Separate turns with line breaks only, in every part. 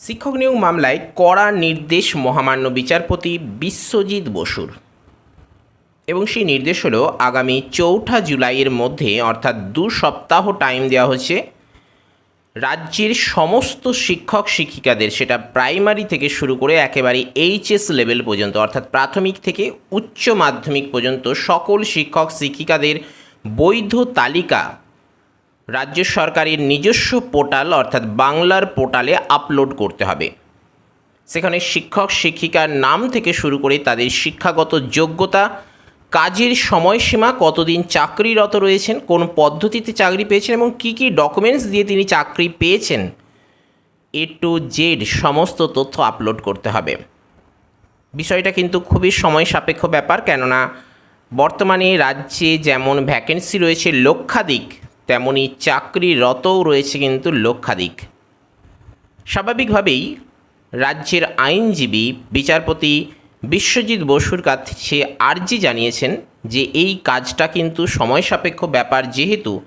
শিক্ষক নিয়োগ মামলায় কড়া নির্দেশ মহামান্য বিচারপতি বিশ্বজিৎ বসুর। এবং সেই নির্দেশ হলো আগামী চৌঠা জুলাইয়ের মধ্যে, অর্থাৎ দু সপ্তাহ টাইম দেওয়া হচ্ছে, রাজ্যের সমস্ত শিক্ষক শিক্ষিকাদের, সেটা প্রাইমারি থেকে শুরু করে একেবারে এইচএস লেভেল পর্যন্ত, অর্থাৎ প্রাথমিক থেকে উচ্চ মাধ্যমিক পর্যন্ত সকল শিক্ষক শিক্ষিকাদের বৈধ তালিকা রাজ্য সরকারের নিজস্ব পোর্টাল, অর্থাৎ বাংলার পোর্টালে আপলোড করতে হবে। সেখানে শিক্ষক, শিক্ষিকার নাম থেকে শুরু করে তাদের শিক্ষাগত যোগ্যতা, কাজের সময়সীমা, কতদিন চাকরিরত রয়েছেন, কোন পদ্ধতিতে চাকরি পেয়েছেন এবং কী কী ডকুমেন্টস দিয়ে তিনি চাকরি পেয়েছেন এ টু জেড সমস্ত তথ্য আপলোড করতে হবে। বিষয়টা কিন্তু খুবই সময় সাপেক্ষ ব্যাপার, কেননা বর্তমানে রাজ্যে যেমন ভ্যাকেন্সি রয়েছে লক্ষাধিক তেমনি চাকরিরতও রয়েছে কিন্তু লক্ষাধিক। স্বাভাবিকভাবেই রাজ্যের আইনজীবী বিচারপতি বিশ্বজিৎ বসুর কাছে আর্জি জানিয়েছেন যে এই কাজটা কিন্তু সময় সাপেক্ষ ব্যাপার যেহেতু,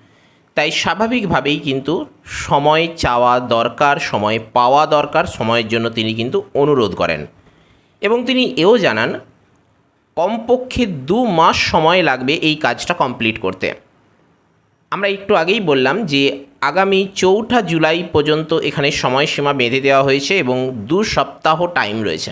তাই স্বাভাবিকভাবেই কিন্তু সময় চাওয়া দরকার, সময় পাওয়া দরকার, সময়ের জন্য তিনি কিন্তু অনুরোধ করেন। এবং তিনি এও জানান, কমপক্ষে দু মাস সময় লাগবে এই কাজটা কমপ্লিট করতে। আমরা একটু আগেই বললাম যে আগামী চৌঠা জুলাই পর্যন্ত এখানে সময়সীমা বেঁধে দেওয়া হয়েছে এবং দু সপ্তাহ টাইম রয়েছে।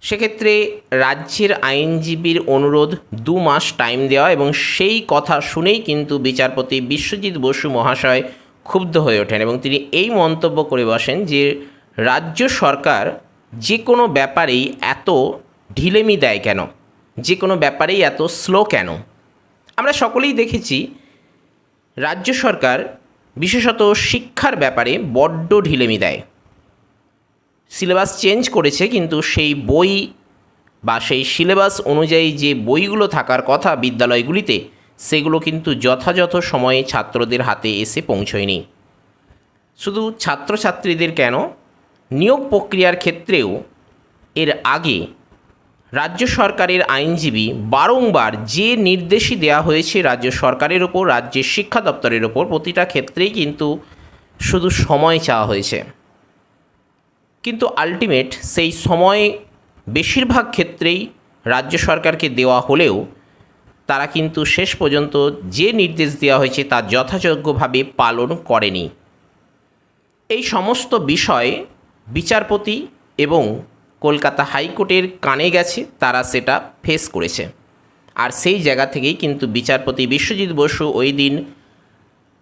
সেক্ষেত্রে রাজ্যের আইনজীবীর অনুরোধ দু মাস টাইম দেওয়া এবং সেই কথা শুনেই কিন্তু বিচারপতি বিশ্বজিৎ বসু মহাশয় ক্ষুব্ধ হয়ে ওঠেন এবং তিনি এই মন্তব্য করে বসেন যে রাজ্য সরকার যে কোনো ব্যাপারেই এত ঢিলেমি দেয় কেন? যে কোনো ব্যাপারেই এত স্লো কেন? আমরা সকলেই দেখেছি রাজ্য সরকার বিশেষত শিক্ষার ব্যাপারে বড্ড ঢিলেমি দেয়। সিলেবাস চেঞ্জ করেছে কিন্তু সেই বই বা সেই সিলেবাস অনুযায়ী যে বইগুলো থাকার কথা বিদ্যালয়গুলিতে, সেগুলো কিন্তু যথাযথ সময়ে ছাত্রদের হাতে এসে পৌঁছয়নি। শুধু ছাত্রছাত্রীদের কেন? নিয়োগ প্রক্রিয়ার ক্ষেত্রেও এর আগে রাজ্য সরকারের আইনজীবী বারংবার যে নির্দেশই দেওয়া হয়েছে রাজ্য সরকারের ওপর, রাজ্যের শিক্ষা দপ্তরের ওপর, প্রতিটা ক্ষেত্রেই কিন্তু শুধু সময় চাওয়া হয়েছে। কিন্তু আলটিমেট সেই সময় বেশিরভাগ ক্ষেত্রেই রাজ্য সরকারকে দেওয়া হলেও তারা কিন্তু শেষ পর্যন্ত যে নির্দেশ দেওয়া হয়েছে তা যথাযোগ্যভাবে পালন করেনি। এই সমস্ত বিষয় বিচারপতি এবং কলকাতা হাইকোর্টের কানে গেছে, তারা সেটা ফেস করেছে। আর সেই জায়গা থেকেই কিন্তু বিচারপতি বিশ্বজিৎ বসু ওই দিন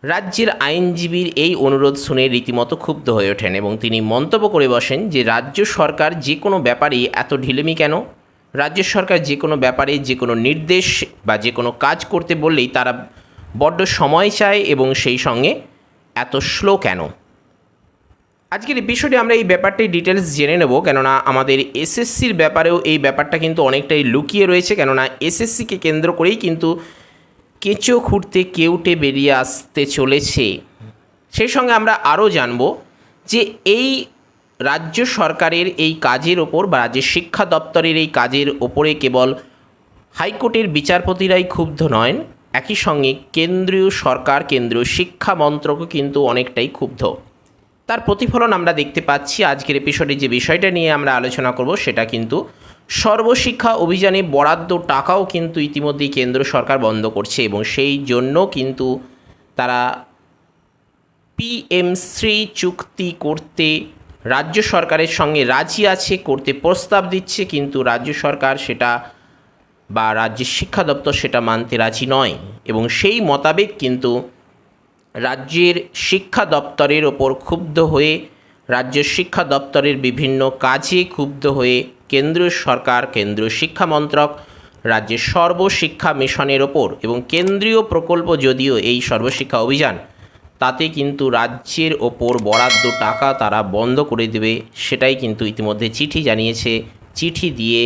রাজ্যের আইনজীবীর এই অনুরোধ শুনে রীতিমতো ক্ষুব্ধ হয়ে ওঠেন এবং তিনি মন্তব্য করে বসেন যে, রাজ্য সরকার যে কোনো ব্যাপারেই এত ঢিলেমি কেন? রাজ্য সরকার যে কোনো ব্যাপারে যে কোনো নির্দেশ বা যে কোনো কাজ করতে বললেই তারা বড্ড সময় চায় এবং সেই সঙ্গে এত স্লো কেন? আজকের এপিসোডে আমরা এই ব্যাপারটাই ডিটেলস জেনে নেব, কেননা আমাদের এসএসসির ব্যাপারেও এই ব্যাপারটা কিন্তু অনেকটাই লুকিয়ে রয়েছে, কেননা এসএসসিকে কেন্দ্র করেই কিন্তু কেঁচো খুঁড়তে, কেউটে বেরিয়ে আসতে চলেছে। সেই সঙ্গে আমরা আরও জানব যে এই রাজ্য সরকারের এই কাজের ওপর বা রাজ্যের শিক্ষা দপ্তরের এই কাজের ওপরে কেবল হাইকোর্টের বিচারপতিরাই ক্ষুব্ধ নয় একই সঙ্গে কেন্দ্রীয় সরকার, কেন্দ্রীয় শিক্ষা মন্ত্রকও কিন্তু অনেকটাই ক্ষুব্ধ। তার প্রতিফলন আমরা দেখতে পাচ্ছি আজকের এপিসোডে যে বিষয়টা নিয়ে আমরা আলোচনা করব সেটা কিন্তু সর্বশিক্ষা অভিযানে বরাদ্দ টাকাও কিন্তু ইতিমধ্যেই কেন্দ্র সরকার বন্ধ করছে এবং সেই জন্য কিন্তু তারা পিএম শ্রী চুক্তি করতে রাজ্য সরকারের সঙ্গে রাজি আছে, করতে প্রস্তাব দিচ্ছে, কিন্তু রাজ্য সরকার সেটা বা রাজ্যের শিক্ষা দপ্তর সেটা মানতে রাজি নয়। এবং সেই মোতাবেক কিন্তু রাজ্যের শিক্ষা দপ্তরের ওপর ক্ষুব্ধ হয়ে, রাজ্যের শিক্ষা দপ্তরের বিভিন্ন কাজে ক্ষুব্ধ হয়ে কেন্দ্রীয় সরকার, কেন্দ্রীয় শিক্ষা মন্ত্রক, রাজ্যের সর্বশিক্ষা মিশনের ওপর এবং কেন্দ্রীয় প্রকল্প যদিও এই সর্বশিক্ষা অভিযান, তাতে কিন্তু রাজ্যের ওপর বরাদ্দ টাকা তারা বন্ধ করে দেবে, সেটাই কিন্তু ইতিমধ্যে চিঠি জানিয়েছে। চিঠি দিয়ে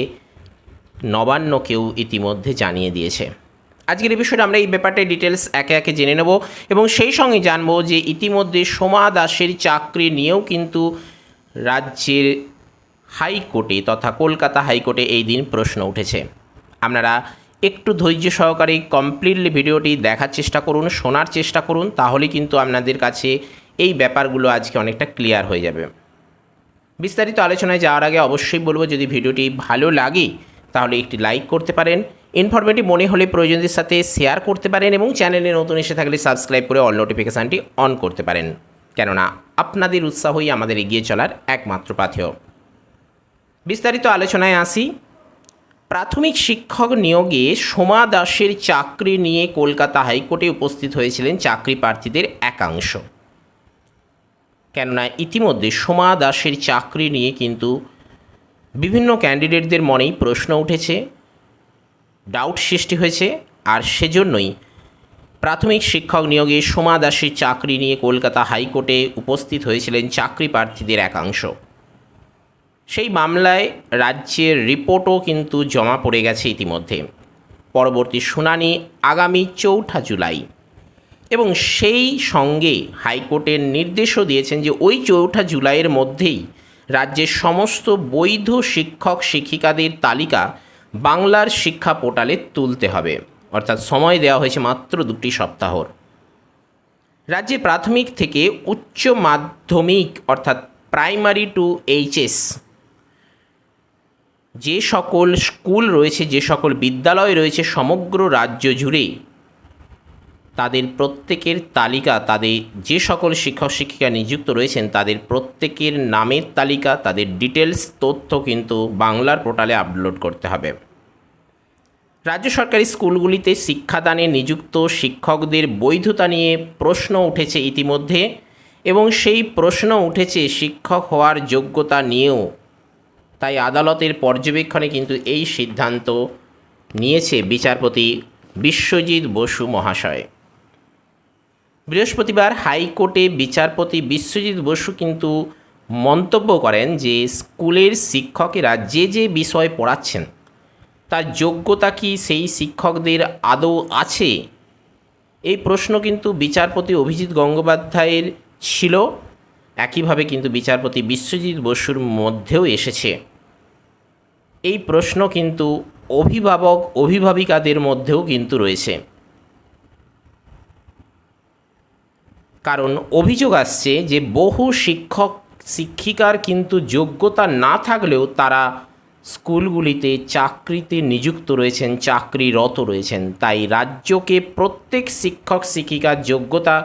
নবান্নকেও ইতিমধ্যে জানিয়ে দিয়েছে। আজকের এই বিষয়টা আমরা এই ব্যাপারটায় ডিটেলস একে একে জেনে নেব এবং সেই সঙ্গে জানব যে ইতিমধ্যে সোমা দাসের চাকরি নিয়েও কিন্তু রাজ্যের হাইকোর্টে তথা কলকাতা হাইকোর্টে এই দিন প্রশ্ন উঠেছে। আপনারা একটু ধৈর্য সহকারে কমপ্লিটলি ভিডিওটি দেখার চেষ্টা করুন, শোনার চেষ্টা করুন তাহলে কিন্তু আপনাদের কাছে এই ব্যাপারগুলো আজকে অনেকটা ক্লিয়ার হয়ে যাবে। বিস্তারিত আলোচনায় যাওয়ার আগে অবশ্যই বলব, যদি ভিডিওটি ভালো লাগে, তাহলে একটি লাইক করতে পারেন। ইনফরমেটিভ মনে হলে প্রয়োজনদের সাথে শেয়ার করতে পারেন এবং চ্যানেলে নতুন এসে থাকলে সাবস্ক্রাইব করে অল নোটিফিকেশানটি অন করতে পারেন। কেননা, আপনাদের উৎসাহই আমাদের এগিয়ে চলার একমাত্র পাথেয়। বিস্তারিত আলোচনায় আসি। প্রাথমিক শিক্ষক নিয়োগে সোমা দাসের চাকরি নিয়ে কলকাতা হাইকোর্টে উপস্থিত হয়েছিলেন চাকরি প্রার্থীদের একাংশ। কেননা, ইতিমধ্যে সোমা দাসের চাকরি নিয়ে কিন্তু বিভিন্ন ক্যান্ডিডেটদের মনেই প্রশ্ন উঠেছে। ডাউট সৃষ্টি হয়েছে, আর সেজন্যই প্রাথমিক শিক্ষক নিয়োগে সোমা দাসের চাকরি নিয়ে কলকাতা হাইকোর্টে উপস্থিত হয়েছিলেন চাকরি প্রার্থীদের একাংশ। সেই মামলায় রাজ্যের রিপোর্টও কিন্তু জমা পড়ে গেছে ইতিমধ্যে। পরবর্তী শুনানি আগামী চৌঠা জুলাই। এবং সেই সঙ্গে হাইকোর্টের নির্দেশও দিয়েছেন যে ওই চৌঠা জুলাইয়ের মধ্যেই রাজ্যের সমস্ত বৈধ শিক্ষক শিক্ষিকাদের তালিকা বাংলার শিক্ষা পোর্টালে তুলতে হবে। অর্থাৎ সময় দেওয়া হয়েছে মাত্র দুটি সপ্তাহর রাজ্যে প্রাথমিক থেকে উচ্চ মাধ্যমিক অর্থাৎ প্রাইমারি টু এইচএস যে সকল স্কুল রয়েছে, যে সকল বিদ্যালয় রয়েছে সমগ্র রাজ্য জুড়ে তাদের প্রত্যেকের তালিকা, তাদের যে সকল শিক্ষক, শিক্ষিকা নিযুক্ত রয়েছেন, তাদের প্রত্যেকের নামের তালিকা, তাদের ডিটেলস তথ্য কিন্তু বাংলার পোর্টালে আপলোড করতে হবে। রাজ্য সরকারি স্কুলগুলিতে শিক্ষাদানে নিযুক্ত শিক্ষকদের বৈধতা নিয়ে প্রশ্ন উঠেছে ইতিমধ্যে এবং সেই প্রশ্ন উঠেছে শিক্ষক হওয়ার যোগ্যতা নিয়েও। তাই আদালতের পর্যবেক্ষণে কিন্তু এই সিদ্ধান্ত নিয়েছে বিচারপতি বিশ্বজিৎ বসু মহাশয়। বৃহস্পতিবার হাইকোর্টে বিচারপতি বিশ্বজিৎ বসু কিন্তু মন্তব্য করেন যে স্কুলের শিক্ষকেরা যে যে বিষয় পড়াচ্ছেন, তার যোগ্যতা কি সেই শিক্ষকদের আদৌ আছে? এই প্রশ্ন কিন্তু বিচারপতি অভিজিৎ গঙ্গোপাধ্যায়ের ছিল। একইভাবে কিন্তু বিচারপতি বিশ্বজিৎ বসুর মধ্যেও এসেছে। এই প্রশ্ন কিন্তু অভিভাবক, অভিভাবিকাদের মধ্যেও কিন্তু রয়েছে। কারণ অভিযোগ আসছে যে বহু শিক্ষক, শিক্ষিকার কিন্তু যোগ্যতা না থাকলেও তারা স্কুলগুলিতে চাকরিতে নিযুক্ত রয়েছেন, চাকরিরত রয়েছেন। তাই রাজ্যকে প্রত্যেক শিক্ষক, শিক্ষিকার যোগ্যতা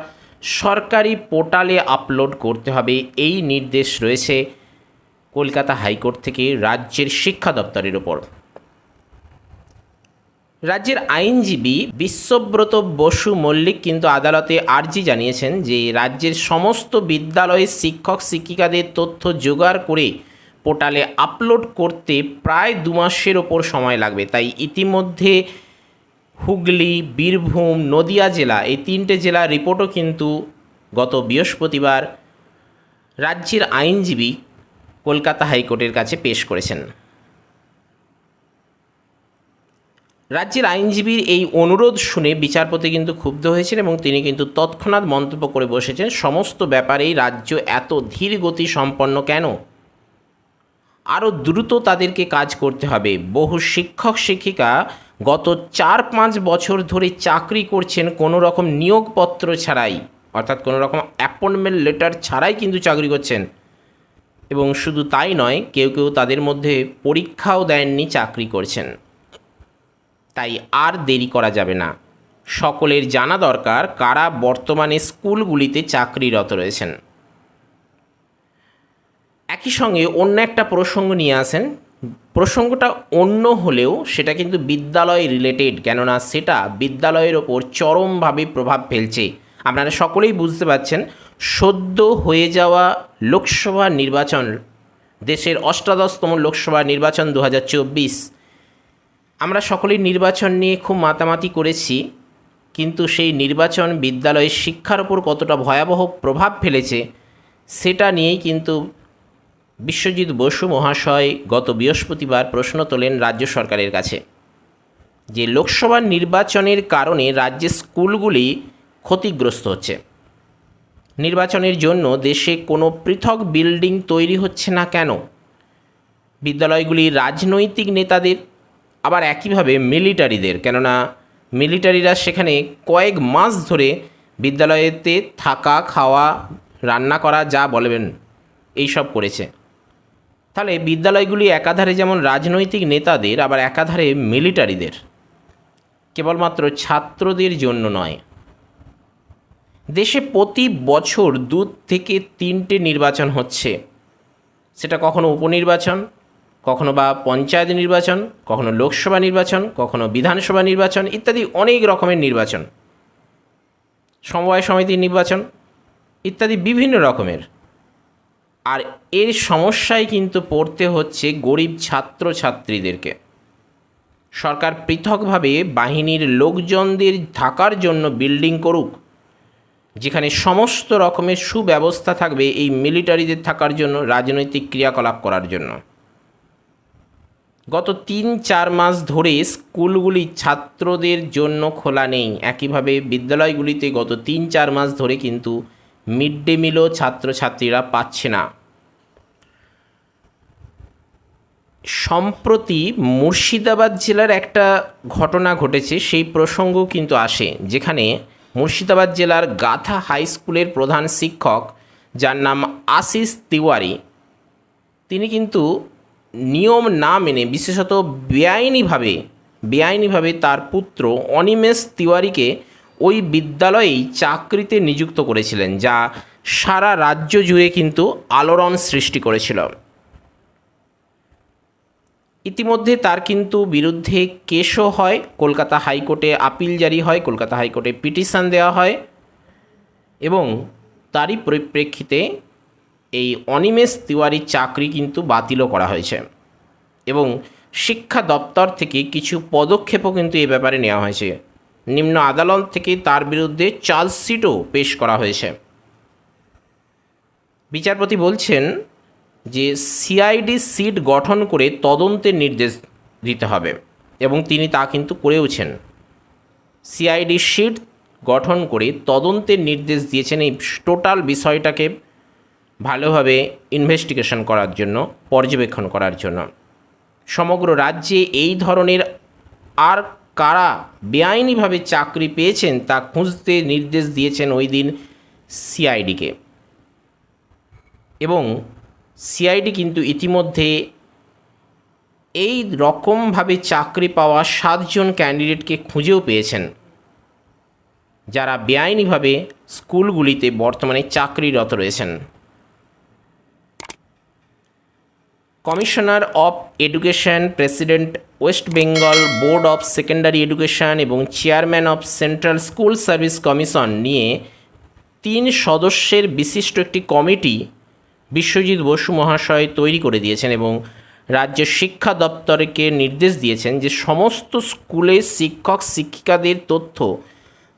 সরকারি পোর্টালে আপলোড করতে হবে। এই নির্দেশ রয়েছে কলকাতা হাইকোর্ট থেকে রাজ্যের শিক্ষা দপ্তরের ওপর। রাজ্যের আইনজীবী বিশ্বব্রত বসু মল্লিক কিন্তু আদালতে আর্জি জানিয়েছেন যে রাজ্যের সমস্ত বিদ্যালয়ের শিক্ষক শিক্ষিকাদের তথ্য জোগাড় করে পোর্টালে আপলোড করতে প্রায় দু মাসের ওপর সময় লাগবে। তাই ইতিমধ্যে হুগলি, বীরভূম, নদিয়া জেলা এই তিনটে জেলার রিপোর্টও কিন্তু গত বৃহস্পতিবার রাজ্যের আইনজীবী কলকাতা হাইকোর্টের কাছে পেশ করেছেন। রাজ্যের আইনজীবীর এই অনুরোধ শুনে বিচারপতি কিন্তু ক্ষুব্ধ হয়েছেন এবং তিনি কিন্তু তৎক্ষণাৎ মন্তব্য করে বসেছেন, সমস্ত ব্যাপারেই রাজ্য এত ধীর গতি সম্পন্ন কেন? আরও দ্রুত তাদেরকে কাজ করতে হবে। বহু শিক্ষক, শিক্ষিকা গত চার পাঁচ বছর ধরে চাকরি করছেন কোনো রকম নিয়োগপত্র ছাড়াই, অর্থাৎ কোনো রকম অ্যাপয়েন্টমেন্ট লেটার ছাড়াই কিন্তু চাকরি করছেন। এবং শুধু তাই নয়, কেউ কেউ তাদের মধ্যে পরীক্ষাও দেননি, চাকরি করছেন। তাই আর দেরি করা যাবে না। সকলের জানা দরকার কারা বর্তমানে স্কুলগুলিতে চাকরিরত রয়েছেন। একই সঙ্গে অন্য একটা প্রসঙ্গ নিয়ে আসেন। প্রসঙ্গটা অন্য হলেও সেটা কিন্তু বিদ্যালয় রিলেটেড কেননা সেটা বিদ্যালয়ের ওপর চরমভাবে প্রভাব ফেলছে। আপনারা সকলেই বুঝতে পারছেন, সদ্য হয়ে যাওয়া লোকসভা নির্বাচন, দেশের অষ্টাদশতম লোকসভা নির্বাচন দু হাজার চব্বিশ আমরা সকলেই নির্বাচন নিয়ে খুব মাতামাতি করেছি, কিন্তু সেই নির্বাচন বিদ্যালয়ের শিক্ষার ওপর কতটা ভয়াবহ প্রভাব ফেলেছে, সেটা নিয়েই কিন্তু বিশ্বজিৎ বসু মহাশয় গত বৃহস্পতিবার প্রশ্ন তোলেন রাজ্য সরকারের কাছে যে লোকসভা নির্বাচনের কারণে রাজ্যের স্কুলগুলি ক্ষতিগ্রস্ত হচ্ছে। নির্বাচনের জন্য দেশে কোনো পৃথক বিল্ডিং তৈরি হচ্ছে না কেন? বিদ্যালয়গুলি রাজনৈতিক নেতাদের আবার একইভাবে মিলিটারিদের, কেননা মিলিটারিরা সেখানে কয়েক মাস ধরে বিদ্যালয়েতে থাকা, খাওয়া, রান্না করা, যা বলবেন এই সব করেছে। তাহলে বিদ্যালয়গুলি একাধারে যেমন রাজনৈতিক নেতাদের, আবার একাধারে মিলিটারিদের। কেবলমাত্র ছাত্রদের জন্য নয়। দেশে প্রতি বছর দু থেকে তিনটে নির্বাচন হচ্ছে। সেটা কখনো উপনির্বাচন কখনো বা পঞ্চায়েত নির্বাচন, কখনো লোকসভা নির্বাচন, কখনো বিধানসভা নির্বাচন ইত্যাদি অনেক রকমের নির্বাচন। সমবায় সমিতির নির্বাচন ইত্যাদি বিভিন্ন রকমের। আর এর সমস্যায় কিন্তু পড়তে হচ্ছে গরিব ছাত্র ছাত্রীদেরকে সরকার পৃথকভাবে বাহিনীর লোকজনদের থাকার জন্য বিল্ডিং করুক, যেখানে সমস্ত রকমের সুব্যবস্থা থাকবে এই মিলিটারিদের থাকার জন্য, রাজনৈতিক ক্রিয়াকলাপ করার জন্য। গত তিন চার মাস ধরে স্কুলগুলি ছাত্রদের জন্য খোলা নেই। একইভাবে বিদ্যালয়গুলিতে গত তিন চার মাস ধরে কিন্তু মিড ডে মিলও ছাত্রছাত্রীরা পাচ্ছে না। সম্প্রতি মুর্শিদাবাদ জেলার একটা ঘটনা ঘটেছে, সেই প্রসঙ্গ কিন্তু আসে, যেখানে মুর্শিদাবাদ জেলার গাথা হাই স্কুলের প্রধান শিক্ষক, যার নাম আশিস তিওয়ারি, তিনি কিন্তু নিয়ম না মেনে, বিশেষত বেআইনিভাবে বেআইনিভাবে তার পুত্র অনিমেষ তিওয়ারিকে ওই বিদ্যালয়েই চাকরিতে নিযুক্ত করেছিলেন, যা সারা রাজ্য জুড়ে কিন্তু আলোড়ন সৃষ্টি করেছিল। ইতিমধ্যে তার কিন্তু বিরুদ্ধে কেসও হয়, কলকাতা হাইকোর্টে আপিল জারি হয়, কলকাতা হাইকোর্টে পিটিশন দেওয়া হয় এবং তারই পরিপ্রেক্ষিতে এই অনিমেষ তিওয়ারির চাকরি কিন্তু বাতিলও করা হয়েছে এবং শিক্ষা দপ্তর থেকে কিছু পদক্ষেপও কিন্তু এ ব্যাপারে নেওয়া হয়েছে। নিম্ন আদালত থেকে তার বিরুদ্ধে চার্জশিটও পেশ করা হয়েছে। বিচারপতি বলছেন যে সিআইডি সিট গঠন করে তদন্তের নির্দেশ দিতে হবে এবং তিনি তা কিন্তু করেওছেন। সিআইডি সিট গঠন করে তদন্তের নির্দেশ দিয়েছেন। এই টোটাল বিষয়টাকে ভালোভাবে ইনভেস্টিগেশন করার জন্য, পর্যবেক্ষণ করার জন্য। সমগ্র রাজ্যে এই ধরনের আর কারা বেআইনিভাবে চাকরি পেয়েছেন তা খুঁজতে নির্দেশ দিয়েছেন ওই দিন সিআইডিকে। এবং সিআইডি কিন্তু ইতিমধ্যে এই রকমভাবে চাকরি পাওয়া সাতজন ক্যান্ডিডেটকে খুঁজেও পেয়েছেন, যারা বেআইনিভাবে স্কুলগুলিতে বর্তমানে চাকরিরত রয়েছেন। Commissioner of education president West Bengal board of secondary education এবং chairman of central school service commission নিয়ে তিন সদস্যের বিশিষ্ট একটি কমিটি বিশ্বজিৎ বসু মহাশয় তৈরি করে দিয়েছেন এবং রাজ্য শিক্ষা দপ্তরকে নির্দেশ দিয়েছেন যে সমস্ত স্কুলে শিক্ষক শিক্ষিকাদের তথ্য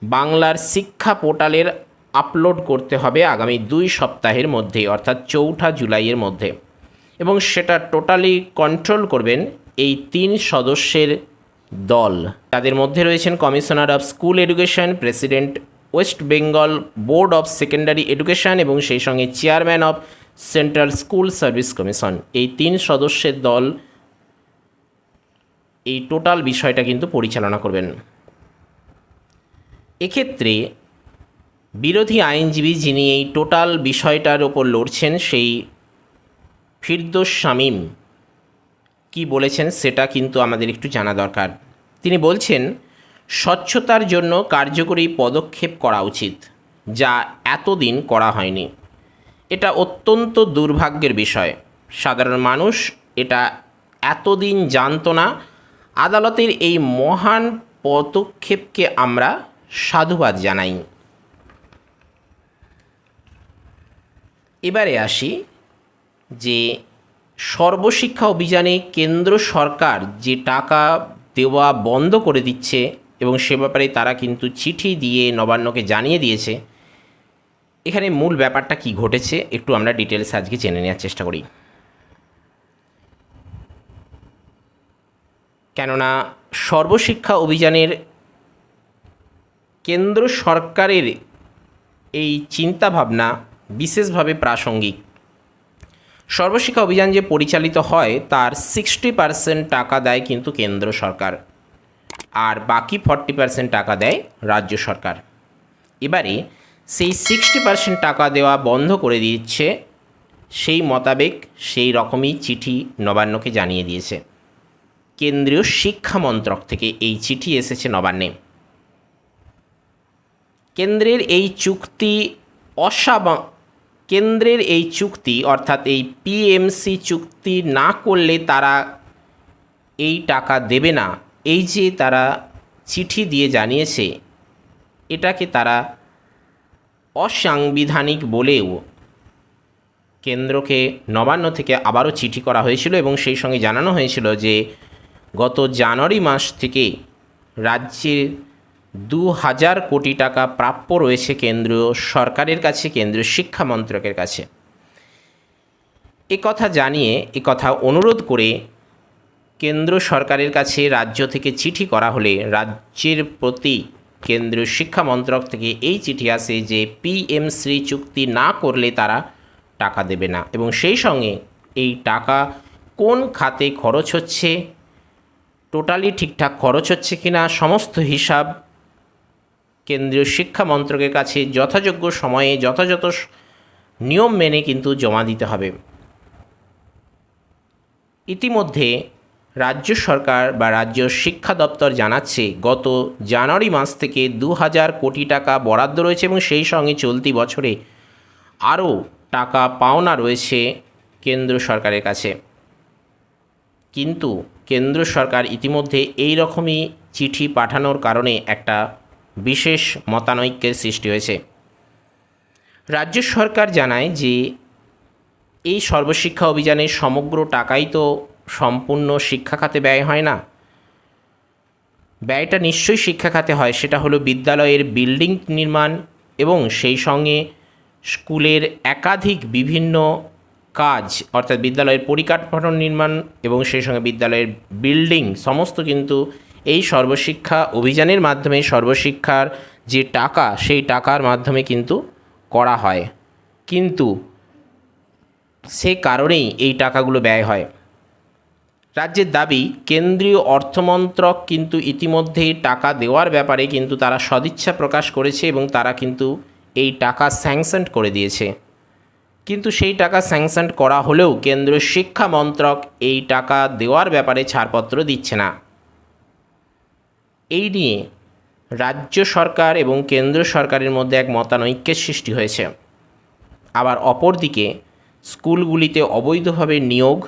বাংলার শিক্ষা পোর্টালের আপলোড করতে হবে আগামী দুই সপ্তাহের মধ্যে, অর্থাৎ চৌঠা জুলাইয়ের মধ্যে। এবং সেটা টোটালি কন্ট্রোল করবেন এই তিন সদস্যের দল। তাদের মধ্যে রয়েছেন commissioner of school education president West Bengal board of secondary education এবং সেই সঙ্গে chairman of central school service commission এই তিন সদস্যের দল এই টোটাল বিষয়টা কিন্তু পরিচালনা করবেন। এক্ষেত্রে বিরোধী আইনজীবী যিনি এই টোটাল বিষয়টার ওপর লড়ছেন, সেই ফিরদোস শামীম। কি বলেছেন সেটা কিন্তু আমাদের একটু জানা দরকার। তিনি বলছেন, স্বচ্ছতার জন্য কার্যকরী পদক্ষেপ করা উচিত, যা এতদিন করা হয়নি। এটা অত্যন্ত দুর্ভাগ্যের বিষয়। সাধারণ মানুষ এটা এতদিন জানতো না। আদালতের এই মহান পদক্ষেপকে আমরা সাধুবাদ জানাই। এবারে আসি যে সর্বশিক্ষা অভিযানে কেন্দ্র সরকার যে টাকা দেওয়া বন্ধ করে দিচ্ছে এবং সে ব্যাপারে তারা কিন্তু চিঠি দিয়ে নবান্নকে জানিয়ে দিয়েছে, এখানে মূল ব্যাপারটা কি ঘটেছে একটু আমরা ডিটেলস আজকে জেনে নেওয়ার চেষ্টা করি। কেননা সর্বশিক্ষা অভিযানের কেন্দ্র সরকারের এই চিন্তাভাবনা বিশেষভাবে প্রাসঙ্গিক। সর্বশিক্ষা অভিযান যে পরিচালিত হয়, তার সিক্সটি পার্সেন্ট টাকা দেয় কিন্তু কেন্দ্র সরকার। আর বাকি ফর্টি পার্সেন্ট টাকা দেয় রাজ্য সরকার। এবারে সেই সিক্সটি পার্সেন্ট টাকা দেওয়া বন্ধ করে দিচ্ছে, সেই মোতাবেক সেই রকমই চিঠি নবান্নকে জানিয়ে দিয়েছে। কেন্দ্রীয় শিক্ষা মন্ত্রক থেকে এই চিঠি এসেছে নবান্নে। কেন্দ্রের এই চুক্তি অসাবা কেন্দ্রের এই চুক্তি, অর্থাৎ এই পিএমসি চুক্তি না করলে তারা এই টাকা দেবে না। এই যে তারা চিঠি দিয়ে জানিয়েছে, এটাকে তারা অসাংবিধানিক বলেও কেন্দ্রকে নবান্ন থেকে আবারও চিঠি করা হয়েছিল এবং সেই সঙ্গে জানানো হয়েছিল যে গত জানুয়ারি মাস থেকে রাজ্যের দু হাজার কোটি টাকা প্রাপ্য রয়েছে কেন্দ্রীয় সরকারের কাছে, কেন্দ্রীয় শিক্ষা মন্ত্রকের কাছে। কথা জানিয়ে কথা অনুরোধ করে কেন্দ্র সরকারের কাছে রাজ্য থেকে চিঠি করা হলে রাজ্যের প্রতি কেন্দ্রীয় শিক্ষা মন্ত্রক থেকে এই চিঠি আসে যে পিএম শ্রী চুক্তি না করলে তারা টাকা দেবে না এবং সেই সঙ্গে এই টাকা কোন খাতে খরচ হচ্ছে, টোটালি ঠিকঠাক খরচ হচ্ছে কিনা, সমস্ত হিসাব কেন্দ্রীয় শিক্ষা মন্ত্রকের কাছে যথাযোগ্য সময়ে যথাযথ নিয়ম মেনে কিন্তু জমা দিতে হবে। ইতিমধ্যে রাজ্য সরকার বা রাজ্য শিক্ষা দপ্তর জানাচ্ছে, গত জানুয়ারি মাস থেকে দু হাজার কোটি টাকা বরাদ্দ রয়েছে এবং সেই সঙ্গে চলতি বছরে আরও টাকা পাওনা রয়েছে কেন্দ্র সরকারের কাছে। কিন্তু কেন্দ্র সরকার ইতিমধ্যে এই রকমই চিঠি পাঠানোর কারণে একটা বিশেষ মতানৈক্যের সৃষ্টি হয়েছে। রাজ্য সরকার জানায় যে, এই সর্বশিক্ষা অভিযানের সমগ্র টাকাই তো সম্পূর্ণ শিক্ষা খাতে ব্যয় হয় না। ব্যয়টা নিশ্চয়ই শিক্ষা খাতে হয়, সেটা হলো বিদ্যালয়ের বিল্ডিং নির্মাণ এবং সেই সঙ্গে স্কুলের একাধিক বিভিন্ন কাজ, অর্থাৎ বিদ্যালয়ের পরিকাঠামো নির্মাণ এবং সেই সঙ্গে বিদ্যালয়ের বিল্ডিং, সমস্ত কিন্তু এই সর্বশিক্ষা অভিযানের মাধ্যমে সর্বশিক্ষার যে টাকা, সেই টাকার মাধ্যমে কিন্তু করা হয়। কিন্তু সে কারণেই এই টাকাগুলো ব্যয় হয়। রাজ্যের দাবি, কেন্দ্রীয় অর্থমন্ত্রক কিন্তু ইতিমধ্যেই টাকা দেওয়ার ব্যাপারে কিন্তু তারা সদিচ্ছা প্রকাশ করেছে এবং তারা কিন্তু এই টাকা স্যাংশন করে দিয়েছে। কিন্তু সেই টাকা স্যাংশন করা হলেও কেন্দ্রীয় শিক্ষা মন্ত্রক এই টাকা দেওয়ার ব্যাপারে ছাড়পত্র দিচ্ছে না। এই নিয়ে রাজ্য সরকার এবং কেন্দ্র সরকারের মধ্যে এক মতানৈক্যের সৃষ্টি হয়েছে। আবার অপরদিকে স্কুলগুলিতে অবৈধভাবে নিয়োগ,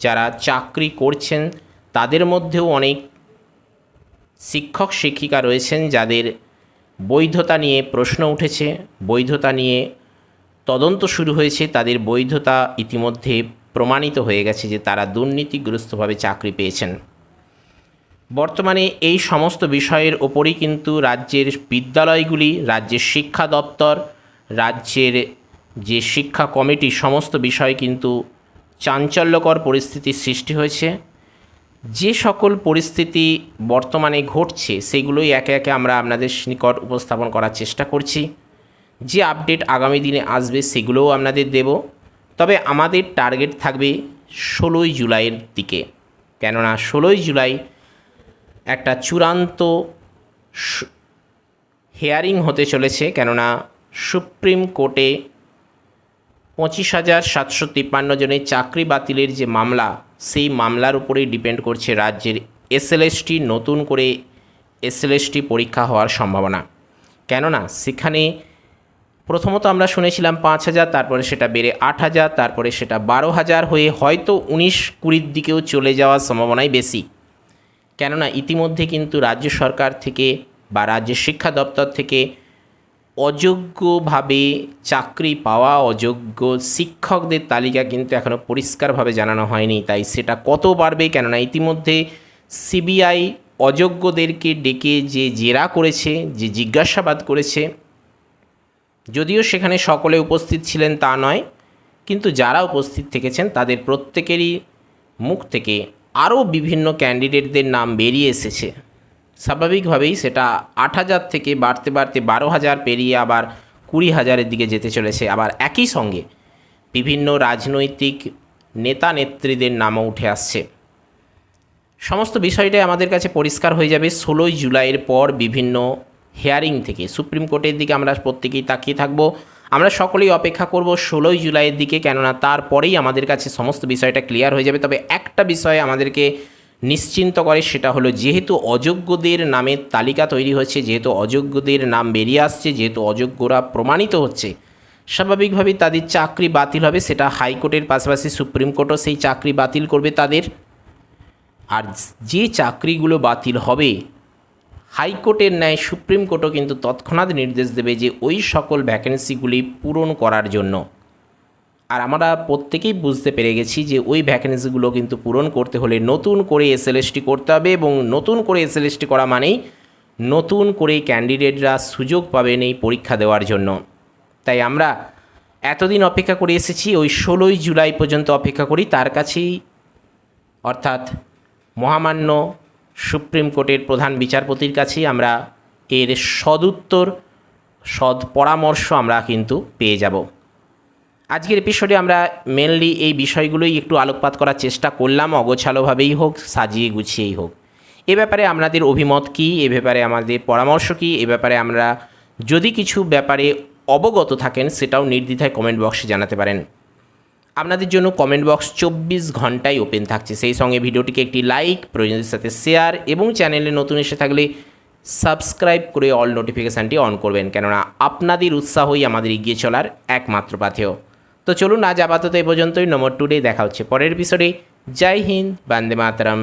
যারা চাকরি করছেন, তাদের মধ্যেও অনেক শিক্ষক শিক্ষিকা রয়েছেন যাদের বৈধতা নিয়ে প্রশ্ন উঠেছে, বৈধতা নিয়ে তদন্ত শুরু হয়েছে। তাদের বৈধতা ইতিমধ্যে প্রমাণিত হয়ে গেছে যে তারা দুর্নীতিগ্রস্তভাবে চাকরি পেয়েছেন। বর্তমানে এই সমস্ত বিষয়ের ওপরই কিন্তু রাজ্যের বিদ্যালয়গুলি, রাজ্যের শিক্ষা দপ্তর, রাজ্যের যে শিক্ষা কমিটি, সমস্ত বিষয় কিন্তু চাঞ্চল্যকর পরিস্থিতির সৃষ্টি হয়েছে। যে সকল পরিস্থিতি বর্তমানে ঘটছে, সেগুলোই একে একে আমরা আপনাদের নিকট উপস্থাপন করার চেষ্টা করছি। যে আপডেট আগামী দিনে আসবে, সেগুলোও আপনাদের দেব। তবে আমাদের টার্গেট থাকবে ষোলোই জুলাইয়ের দিকে। কেননা ষোলোই জুলাই একটা চূড়ান্ত হেয়ারিং হতে চলেছে কেননা সুপ্রিম কোর্টে পঁচিশ হাজার সাতশো তিপ্পান্ন জনের চাকরি বাতিলের যে মামলা, সেই মামলার উপরেই ডিপেন্ড করছে রাজ্যের এসএলএসটি নতুন করে এসএলএসটি পরীক্ষা হওয়ার সম্ভাবনা। কেননা সেখানে প্রথমত আমরা শুনেছিলাম পাঁচ হাজার, তারপরে সেটা বেড়ে আট হাজার, তারপরে সেটা বারো হাজার হয়ে হয়তো উনিশ কুড়ির দিকেও চলে যাওয়ার সম্ভাবনাই বেশি। কেননা ইতিমধ্যে কিন্তু রাজ্য সরকার থেকে বা রাজ্যের শিক্ষা দপ্তর থেকে অযোগ্যভাবে চাকরি পাওয়া অযোগ্য শিক্ষকদের তালিকা কিন্তু এখনও পরিষ্কারভাবে জানানো হয়নি। তাই সেটা কত বাড়বে? কেননা ইতিমধ্যে সিবিআই অযোগ্যদেরকে ডেকে যে জেরা করেছে, যে জিজ্ঞাসাবাদ করেছে, যদিও সেখানে সকলে উপস্থিত ছিলেন তা নয়, কিন্তু যারা উপস্থিত থেকেছেন তাদের প্রত্যেকেরই মুখ থেকে আরও বিভিন্ন ক্যান্ডিডেটদের নাম বেরিয়ে এসেছে। স্বাভাবিকভাবেই সেটা আট হাজার থেকে বাড়তে বাড়তে বারো হাজার পেরিয়ে আবার কুড়ি হাজারের দিকে যেতে চলেছে। আবার একই সঙ্গে বিভিন্ন রাজনৈতিক নেতা নেত্রীদের নামও উঠে আসছে। সমস্ত বিষয়টাই আমাদের কাছে পরিষ্কার হয়ে যাবে ষোলোই জুলাইয়ের পর বিভিন্ন হেয়ারিং থেকে। সুপ্রিম কোর্টের দিকে আমরা প্রত্যেকেই তাকিয়ে থাকব। আমরা সকলেই অপেক্ষা করব ষোলোই জুলাইয়ের দিকে, কেননা তারপরেই আমাদের কাছে সমস্ত বিষয়টা ক্লিয়ার হয়ে যাবে। তবে একটা বিষয়ে আমাদেরকে নিশ্চিন্ত করে, সেটা হলো যেহেতু অযোগ্যদের নামের তালিকা তৈরি হচ্ছে, যেহেতু অযোগ্যদের নাম বেরিয়ে আসছে, যেহেতু অযোগ্যরা প্রমাণিত হচ্ছে, স্বাভাবিকভাবেই তাদের চাকরি বাতিল হবে, সেটা হাইকোর্টের পাশাপাশি সুপ্রিম কোর্টও সেই চাকরি বাতিল করবে তাদের। আর যে চাকরিগুলো বাতিল হবে হাইকোর্টের ন্যায় সুপ্রিম কোর্টও কিন্তু তৎক্ষণাৎ নির্দেশ দেবে যে ওই সকল ভ্যাকেন্সিগুলি পূরণ করার জন্য। আর আমরা প্রত্যেকেই বুঝতে পেরে গেছি যে ওই ভ্যাকেন্সিগুলো কিন্তু পূরণ করতে হলে নতুন করে এসএলএসটি করতে হবে এবং নতুন করে এসএলএসটি করা মানেই নতুন করে ক্যান্ডিডেটরা সুযোগ পাবেন এই পরীক্ষা দেওয়ার জন্য। তাই আমরা এতদিন অপেক্ষা করে এসেছি, ওই ষোলোই জুলাই পর্যন্ত অপেক্ষা করি। তার কাছেই অর্থাৎ মহামান্য সুপ্রিম কোর্টের প্রধান বিচারপতির কাছেই আমরা এর সদুত্তর, সদ পরামর্শ আমরা কিন্তু পেয়ে যাব। আজকের এপিসোডে আমরা মেনলি এই বিষয়গুলোই একটু আলোকপাত করার চেষ্টা করলাম, অগোছালোভাবেই হোক, সাজিয়ে গুছিয়েই হোক। এ ব্যাপারে আপনাদের অভিমত কী? এ ব্যাপারে আমাদের পরামর্শ কী? এ ব্যাপারে আমরা যদি কিছু ব্যাপারে অবগত থাকেন, সেটাও নির্দ্বিধায় কমেন্ট বক্সে জানাতে পারেন। আপনাদের জন্য কমেন্ট বক্স চব্বিশ ঘন্টায় ওপেন থাকছে। সেই সঙ্গে ভিডিওটিকে একটি লাইক প্রয়োজনের সাথে শেয়ার এবং চ্যানেলে নতুন এসে থাকলে সাবস্ক্রাইব করে অল নোটিফিকেশানটি অন করবেন। কেননা আপনাদের উৎসাহই আমাদের এগিয়ে চলার একমাত্র পাথেয়। তো চলুন আজ আপাতত এ পর্যন্তই। নম্বর টুডে দেখা হচ্ছে পরের এপিসোডে জয় হিন্দ। বন্দে মাতরম।